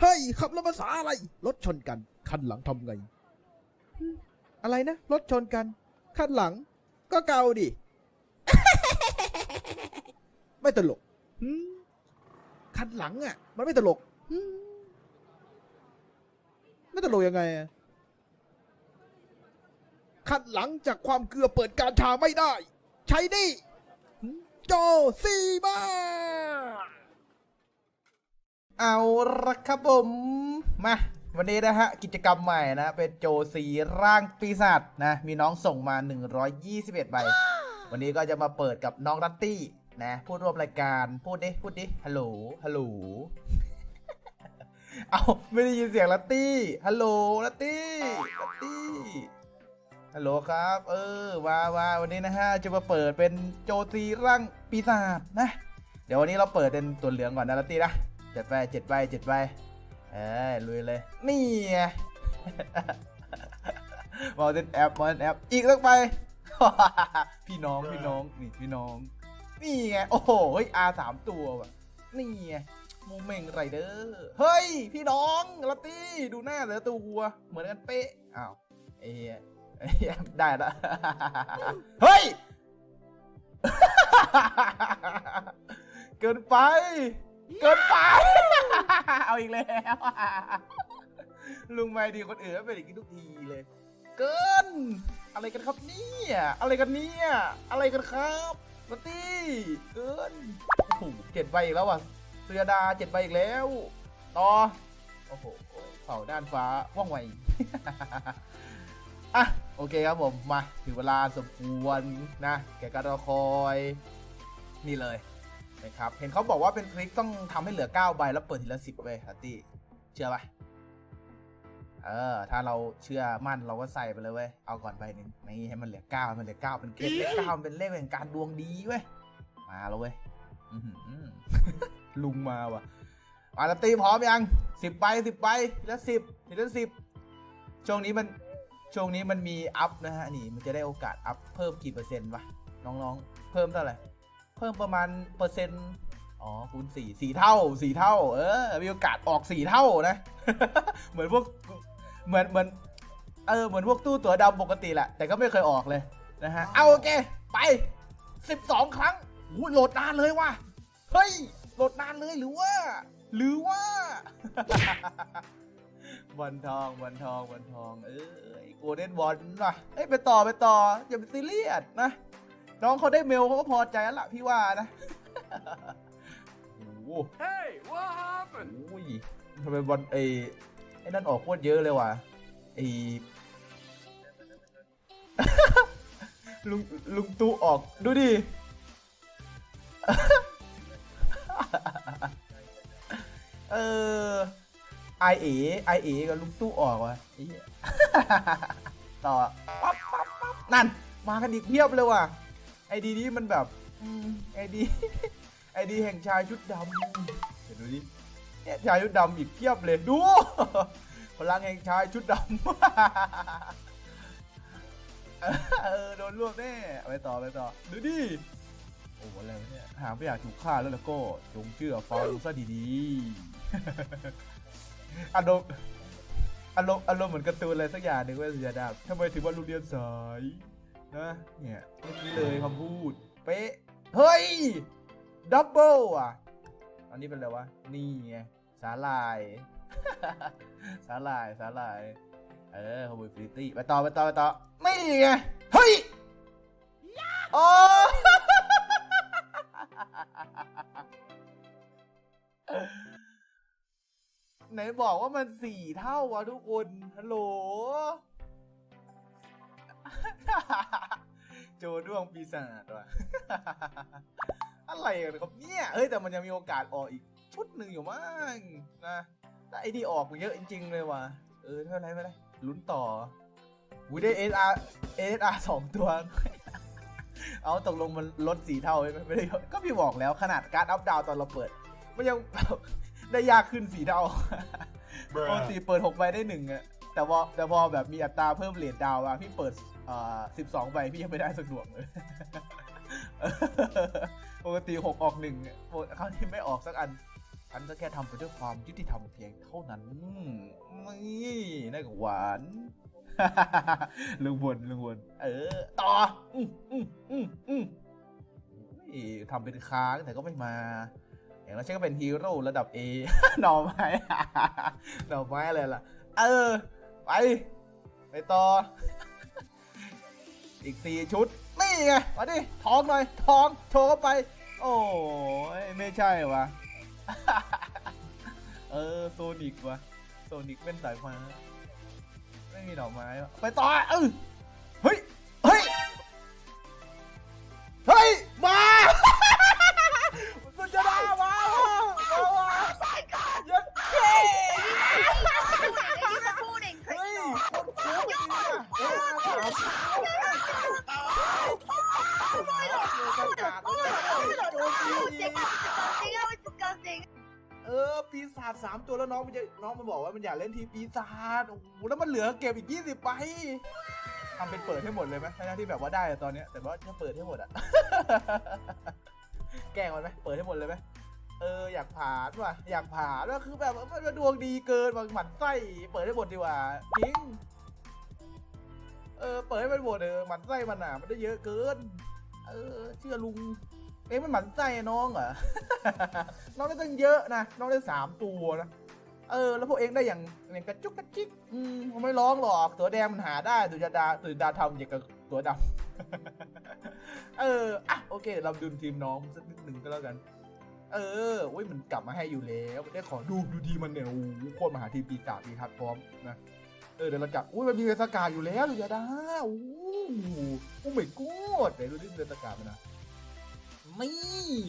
เฮ้ย ขับรถภาษาอะไร รถชนกัน คันหลังทำไง อะไรนะ รถชนกัน คันหลัง ก็เกาดิ ไม่ตลกคันหลังอะ มันไม่ตลกไม่ตลกยังไงอะคันหลังจากความเกลือเปิดการชาไม่ได้ ใช้นี่ โจซีมา เอาละครับผม มา วันนี้นะฮะ กิจกรรมใหม่นะ เป็นโจสีร่างปีศาจนะ มีน้องส่งมา 121ใบ วันนี้ก็จะมาเปิดกับน้องรัตตี้นะผู้ร่วมรายการ พูดดิ พูดดิ ฮัลโหล ฮัลโหล เอาไม่ได้ยินเสียงรัตตี้ ฮัลโหล รัตตี้ รัตตี้ ฮัลโหลครับ เออมามาวันนี้นะฮะ จะมาเปิดเป็นโจซีร่างปีศาจนะ เดี๋ยววันนี้เราเปิดเป็นตัวเหลืองก่อนนะรัตตี้นะ จ็ดใบเจ็ดใบเจ็ดใบเอ้ยลุยเลย นี่ไงมอเตนแอปมอเตนแอปอีกสักใบพี่น้องพี่น้องนี่พี่น้อง นี่ไง โอ้โหเฮ้ยอาสามตัวว่ะ นี่ไงโมเมงไรเดอร์เฮ้ย พี่น้องลัตตี้ดูหน้าเหลือตัววัว เหมือนกันเป๊ะอ้าวไอ้เหี้ยไอ้เหี้ยได้ละเฮ้ย เกินไป เกินไป เอาอีกแล้วลุงไม่ดีคนอื่นก็เป็นอย่างนี้ทุกทีเลย เกิน อะไรกันครับเนี่ยอะไรกันเนี่ยอะไรกันครับมาตี้เกินโอ้โหเจ็ดใบอีกแล้วว่ะเสือดาเจ็ดใบอีกแล้ว ต่อโอ้โหเผาด้านฟ้าว่องไวอะโอเคครับผมมาถึงเวลาสมควรนะ แกการรอคอย นี่เลย นะครับเห็นเขาบอกว่าเป็นทริคต้องทำให้เหลือ 9 ใบแล้วเปิดทีละ10เว้ยฮัตตี้เชื่อปะเออ ถ้าเราเชื่อมั่นเราก็ใส่ไปเลยเว้ยเอาก่อนใบหนึ่งนี่ให้มันเหลือ9ให้มันเหลือ9เป็นเกรดเลข9มันเป็นเลขแห่งการดวงดีเว้ยมาแล้วเว้ยอื้อหือลุงมาว่ะมาแล้วตีพร้อมยังสิบใบสิบใบทีละสิบทีละสิบช่วงนี้มันช่วงนี้มันมีอัพนะฮะนี่มันจะได้โอกาสอัพเพิ่มกี่เปอร์เซ็นต์วะน้องๆ เพิ่มเท่าไหร่ เพิ่มประมาณเปอร์เซ็นต์อ๋อคูณสี่สี่เท่าสี่เท่า เออ มีโอกาสออกสี่เท่านะ เหมือนพวก เหมือนเหมือน เออ เหมือนพวกตู้ตั๋วดำปกติแหละ แต่ก็ไม่เคยออกเลยนะฮะ เอาโอเค ไปสิบสองครั้งหูโหลดนานเลยว่ะ เฮ้ย โหลดนานเลยหรือว่า หรือว่าวันทองวันทองวันทอง เออโกลเด้นบอลว่ะเอ้ยไปต่อไปต่ออย่าไปซีเรียสนะ น้องเขาได้เมลเขาก็พอใจแล้วล่ะพี่ว่านะ โอ้โห Hey, what happened? โอ้ยทำไมบอลไอ้ไอ้นั่นออกโคตรเยอะเลยว่ะไอ้ ลุงลุงตู้ออกดูดิ เออไอเอไอเอกับลุงตู้ออกว่ะไอ้เหี้ย ต่อปั๊บปั๊บปั๊บนั่น มากันอีกเพียบเลยว่ะ ไอดีนี้มันแบบไอดีไอดีแห่งชายชุดดำเดี๋ยวดูดิเนี่ยชายชุดดำอีกเพียบเลยดู พลังแห่งชายชุดดำเออโดนรวบแน่ไปต่อไปต่อดูดิโอ้โหอะไรวเนี่ยหากไม่อยากถูกฆ่าแล้วแล้วก็จงเชื่อฟังซะดีๆอารมณ์อารมณ์อารมณ์เหมือนการ์ตูนอะไรสักอย่างหนึ่งเว้ยสุดาดาทำไมถึงว่าโรงเรียนสาย นะเนี่ยเมื่อกี้เลยคำพูด เป๊ะ เฮ้ย ดับเบิลอะ อันนี้เป็นอะไรวะ นี่ไง สาลาย สาลาย สาลาย เออขโมยฟริตี้ไปต่อ ไปต่อ ไปต่อนี่ไง เฮ้ยโอ้ไหนบอกว่ามันสี่เท่าวะทุกคน ฮัลโหล โจด้วงปีศาจว่ะ อะไรกันครับเนี่ยเฮ้ยแต่มันยังมีโอกาสออกอีกชุดหนึ่งอยู่มั้งนะแต่ไอ้นี่ออกมาเยอะจริง ๆ เลยว่ะ เออไม่เป็นไรไม่เป็นไรลุ้นต่อวูได้เอสอาร์เอสอาร์สองตัว เอาตกลงมันลดสีเท่าไหมไม่ได้ก็พี่บอกแล้วขนาดการอัพดาวตอนเราเปิด มันยังได้ยากขึ้นสีเท่าปกติเปิด6ใบได้หนึ่งอะแต่พอแต่พอแบบมีอัตราเพิ่มเหรียญดาวอะพี่เปิดเอ่อสิบสองใบพี่ยังไม่ได้สักดวงเลยปกติหกออกหนึ่งคราวนี้ไม่ออกสักอันฉันก็แค่ทำไปด้วยความยุติธรรมเพียงเท่านั้นนี่น่ากับหวานลุงบนลุงบนเออ ต่อ อืมอืมอืมอืมอุ้ยทำเป็นค้างแต่ก็ไม่มาอย่างนั้นฉันก็เป็นฮีโร่ระดับ A หน่อไม้หน่อไม้อะไรล่ะ เออ ไป ไปต่อ อีกสี่ชุด นี่ไงมาดิทองหน่อยทอง โชว์เข้าไป โอ้ยไม่ใช่วะ เออ โซนิกวะ โซนิกเป็นสายฟ้า ไม่มีดอกไม้ ไปต่อเออ สามตัวแล้วน้องมันจะน้องมันบอกว่ามันอยากเล่นทีมปีศาจโอ้โหแล้วมันเหลือเก็บอีกยี่สิบไปทำเป็นเปิดให้หมดเลยไหมทั้งที่แบบว่าได้ตอนเนี้ยแต่ว่าจะเปิดให้หมดอะ แกล้งมันไหมเปิดให้หมดเลยไหมเอออยากผ่านว่ะอยากผ่านแล้วคือแบบมันมันดวงดีเกินมันหมันไส้เปิดให้หมดดีกว่าจริงเออเปิดให้มันหมดเออหมันไส้มันอะมันได้เยอะเกิน เออเชื่อลุง เอ๊ะมันหมันไส้อะน้องเหรอ น้องได้ตั้งเยอะนะ น้องได้สามตัวนะ เออ แล้วพวกเองได้อย่างอย่างกระจุกกระจิก อืมผมไม่ร้องหรอก ตัวแดงมันหาได้ ตัวดาตัวดาทำอย่างกับตัวดำ เออ อะ โอเค เราดูทีมน้องสักนิดหนึ่งก็แล้วกัน เออโอ้ย มันกลับมาให้อยู่แล้วได้ขอดูดูทีมันเนี่ย โอ้โหโคตรมหาทีมปีศาจปีทัดพร้อมนะ เออ เดี๋ยวเราจับ อุ้ย มันมีเรสกาอยู่แล้วเรือดาโอ้โหโอ้ไม่กดเดี๋ยวดูดิเรสกาดมันนะ นี่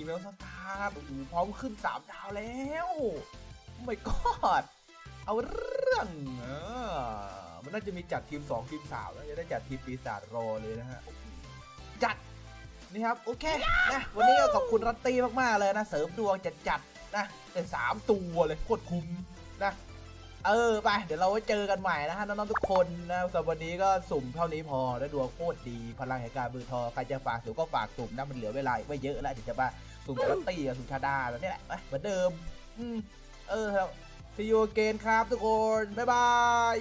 เรือสกาดโอ้โหพร้อมขึ้นสามดาวแล้วโอ้ไม่กดเอาเรื่องเออมันน่าจะมีจัดทีมสองทีมสามแล้วจะได้จัดทีมปีศาจรอเลยนะฮะจัดนี่ครับ โอเคนะวันนี้ก็ขอบคุณรัตตี้มาก ๆ เลยนะ เสริมดวงจัดๆนะเป็นสามตัวเลยโคตรคุ้มนะ เออไปเดี๋ยวเราไว้เจอกันใหม่นะฮะน้องๆทุกคนนะสำหรับวันนี้ก็สุ่มเท่านี้พอแล้วดวงโคตรดี พลังแห่งการมือทอใครจะฝากสุ่มก็ฝากสุ่มนะมันเหลือเวลาไม่เยอะแล้วเดี๋ยวจะมาสุ่มรัตตี้กับสุ่มชาดาแล้วนี่แหละไปเหมือนเดิม อืมเออครับ see you again ครับทุกคน บ๊ายบาย